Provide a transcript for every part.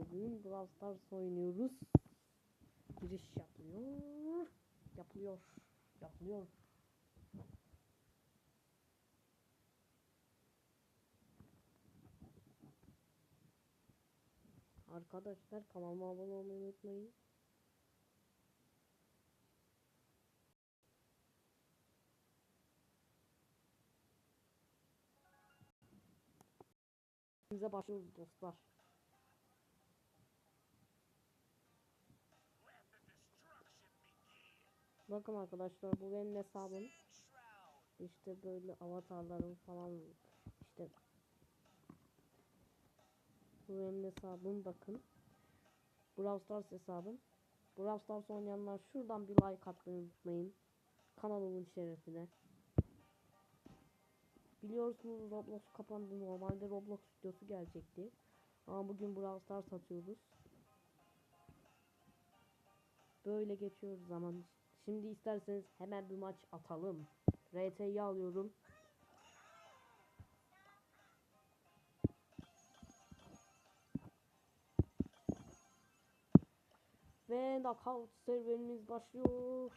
Bugün Brawl Stars oynuyoruz. Giriş yapılıyor. Yapılıyor. Yapılıyor. Arkadaşlar kanalıma abone olmayı unutmayın. Bize başlıyoruz dostlar. Bakın arkadaşlar bu benim hesabım. İşte böyle avatarlarım falan işte bu benim hesabım bakın. Brawl Stars hesabım. Brawl Stars oynayanlar şuradan bir like atmayı unutmayın. Kanalımın şerefine. Biliyorsunuz Roblox kapandı. Normalde Roblox videosu gelecekti. Ama bugün Brawl Stars atıyoruz. Böyle geçiyoruz zaman. Şimdi isterseniz hemen bir maç atalım. RT'yi alıyorum. Ve knockout serverimiz başlıyor.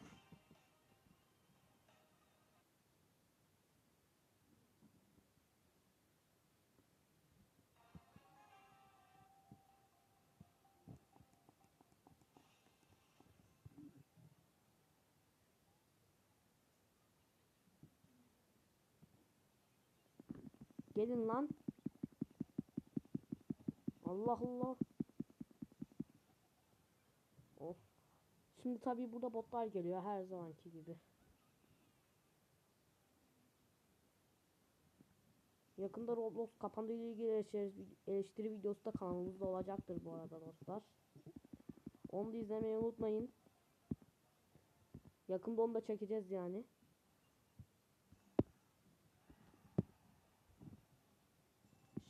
Gelin lan. Allah Allah. Of. Şimdi tabii burada botlar geliyor her zamanki gibi. Yakında Roblox kapandığı ile ilgili eleştiri videosu da kanalımızda olacaktır bu arada dostlar. Onu da izlemeyi unutmayın. Yakında onu da çekeceğiz yani.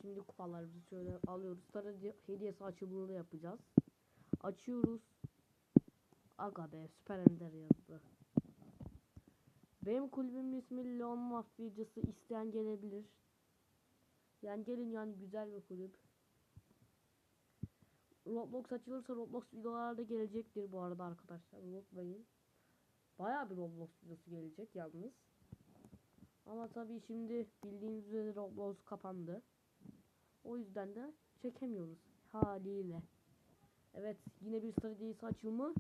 Şimdi kupalarımızı şöyle alıyoruz. Sarı hediyesi açılımını da yapacağız. Açıyoruz. Aga be süper ender yazdı. Benim kulübümün ismi Leon Mafyacısı isteyen gelebilir. Yani gelin yani güzel bir kulüp. Roblox açılırsa Roblox videolarda gelecektir bu arada arkadaşlar unutmayın. Baya bir Roblox videosu gelecek yalnız. Ama tabii şimdi bildiğiniz üzere Roblox kapandı. O yüzden de çekemiyoruz haliyle. Evet yine bir stratejisi açılımı.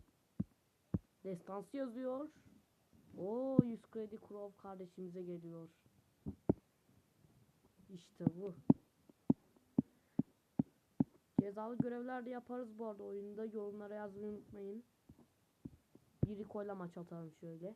Destansı yazıyor. O 100 kredi Crow kardeşimize geliyor. İşte bu. Cezalı görevler de yaparız bu arada oyunda. Yorumlara yazmayı unutmayın. Bir koyla maç atalım şöyle.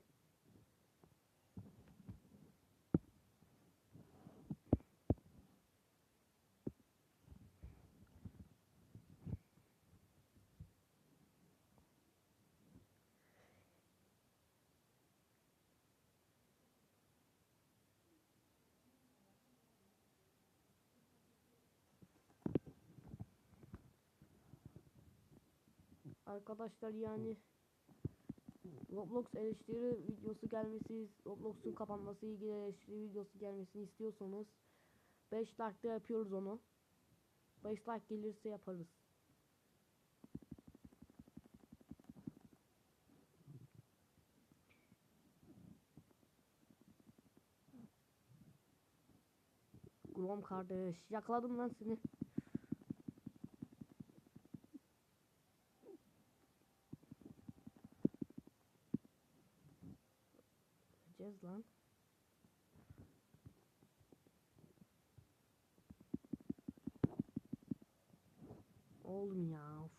Arkadaşlar yani Roblox eleştiri videosu gelmesi, Roblox'un kapanması ilgili eleştiri videosu gelmesini istiyorsanız 5 like'da yapıyoruz onu. 5 like gelirse yaparız. Grom kardeş yakaladım lan seni. Gideceğiz lan. Oğlum ya. Of.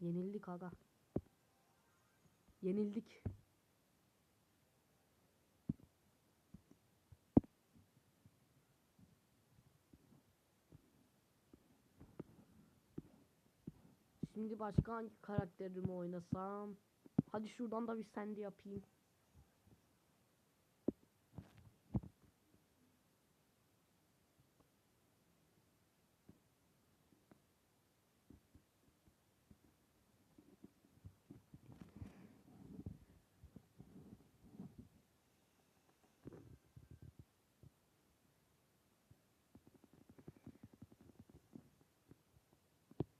Yenildik aga. Yenildik. Şimdi başka hangi karakterimi oynasam? Hadi şuradan da bir sendi yapayım.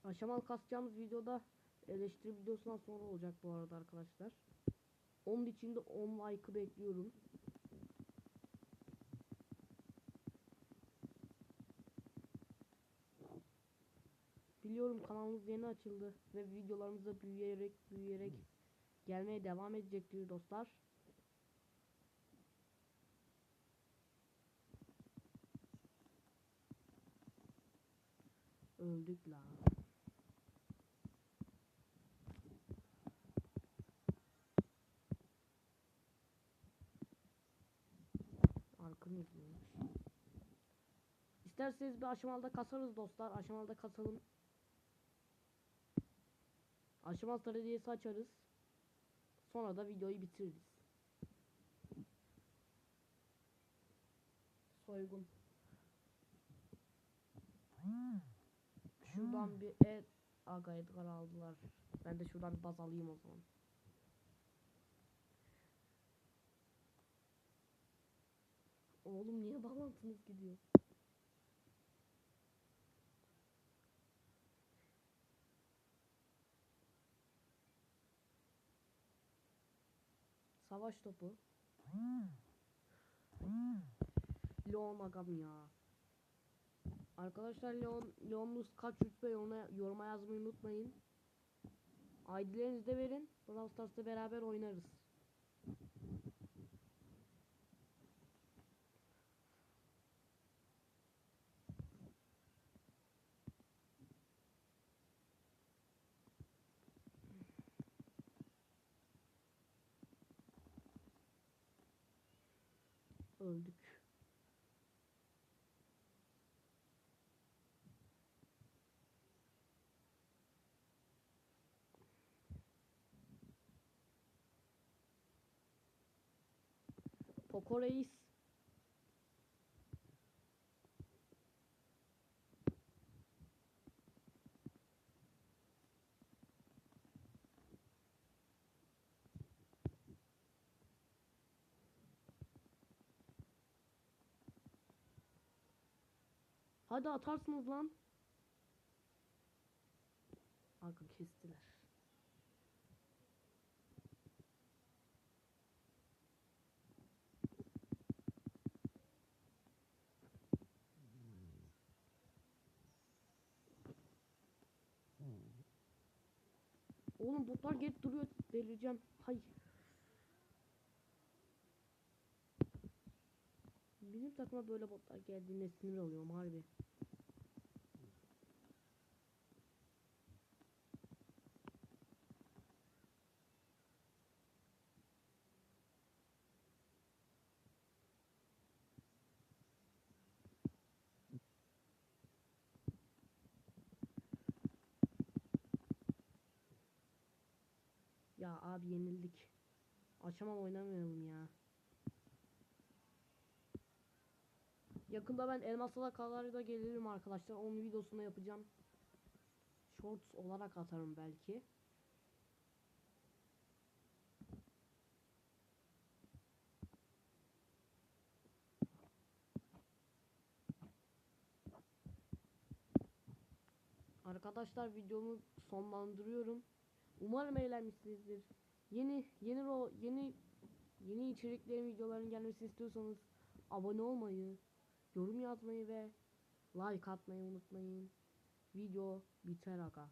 Aşamalı kasacağımız videoda eleştiri videosundan sonra olacak bu arada arkadaşlar. Onun için de 10 like'ı bekliyorum. Biliyorum kanalımız yeni açıldı ve videolarımız da büyüyerek büyüyerek gelmeye devam edecektir dostlar. Öldük la. Arkam izliyormuş. İsterseniz bir aşamalıda kasarız dostlar. Aşamalıda kasalım. Aşamalı strategisi açarız. Sonra da videoyu bitiririz. Soygun. Şuradan bir et Aga Edgar aldılar. Ben de şuradan bir baz alayım o zaman. Oğlum niye bağlantınız gidiyor? Savaş topu. Leon agam ya. Arkadaşlar Leon, Leon'unuz kaç rütbe yoruma, yoruma yazmayı unutmayın. ID'lerinizi de verin. Brawl Stars'ta beraber oynarız. Öldük. Poco Reis. Hadi atarsınız lan. Aga kestiler. Oğlum botlar gelip duruyor. Delireceğim. Hayır. Takıma böyle botlar geldiğinde sinir oluyorum harbi. Ya abi yenildik. Akşama oynamayalım ya. Yakında ben elmasla da gelirim arkadaşlar. Onun videosunu yapacağım. Shorts olarak atarım belki. Arkadaşlar videomu sonlandırıyorum. Umarım eğlenmişsinizdir. Yeni yeni ro yeni yeni içeriklerin videoların gelmesi istiyorsanız abone olmayı, yorum yazmayı ve like atmayı unutmayın. Video biter aga.